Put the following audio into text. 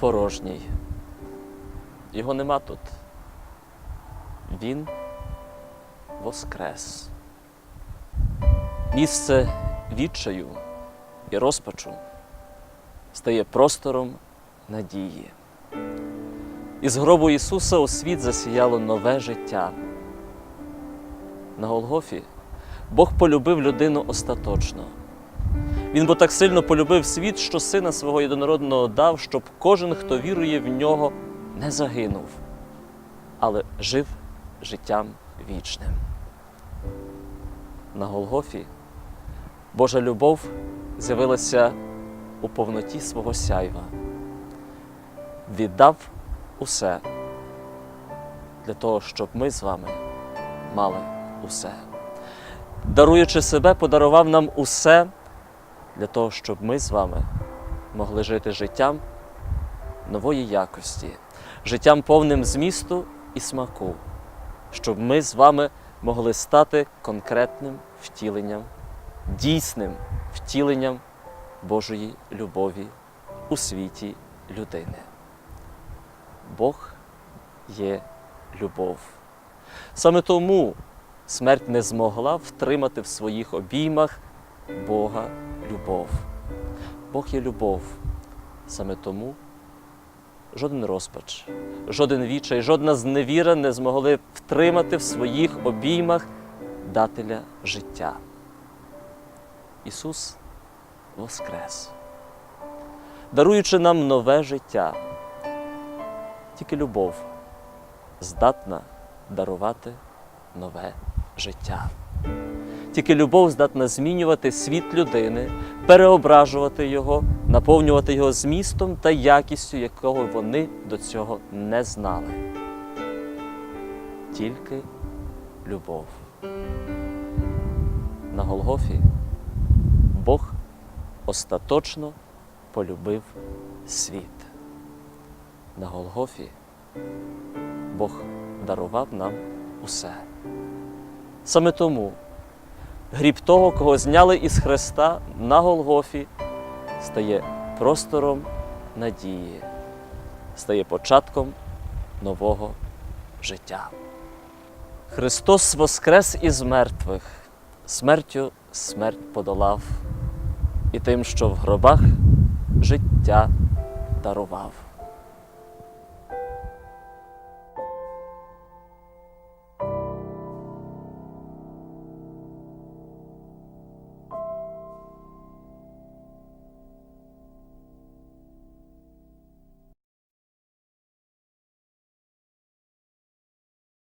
порожній. Його нема тут. Він воскрес. Місце відчаю і розпачу стає простором надії. Із гробу Ісуса у світ засіяло нове життя. На Голгофі Бог полюбив людину остаточно. Він бо так сильно полюбив світ, що сина свого єдинородного дав, щоб кожен, хто вірує в нього, не загинув, але жив життям вічним. На Голгофі Божа любов з'явилася у повноті свого сяйва, віддав усе для того, щоб ми з вами мали усе. Даруючи себе, подарував нам усе для того, щоб ми з вами могли жити життям нової якості, життям повним змісту і смаку, щоб ми з вами могли стати конкретним втіленням, дійсним втіленням Божої любові у світі людини. Бог є любов. Саме тому смерть не змогла втримати в своїх обіймах Бога любов. Бог є любов. Саме тому жоден розпач, жоден вічай, жодна зневіра не змогли втримати в своїх обіймах дателя життя. Ісус воскрес, даруючи нам нове життя. Тільки любов здатна дарувати нове життя. Тільки любов здатна змінювати світ людини, переображувати його, наповнювати його змістом та якістю, якого вони до цього не знали. Тільки любов. На Голгофі Бог остаточно полюбив світ. На Голгофі Бог дарував нам усе. Саме тому гріб того, кого зняли із Христа на Голгофі, стає простором надії, стає початком нового життя. Христос воскрес із мертвих, смертю смерть подолав, і тим, що в гробах життя дарував.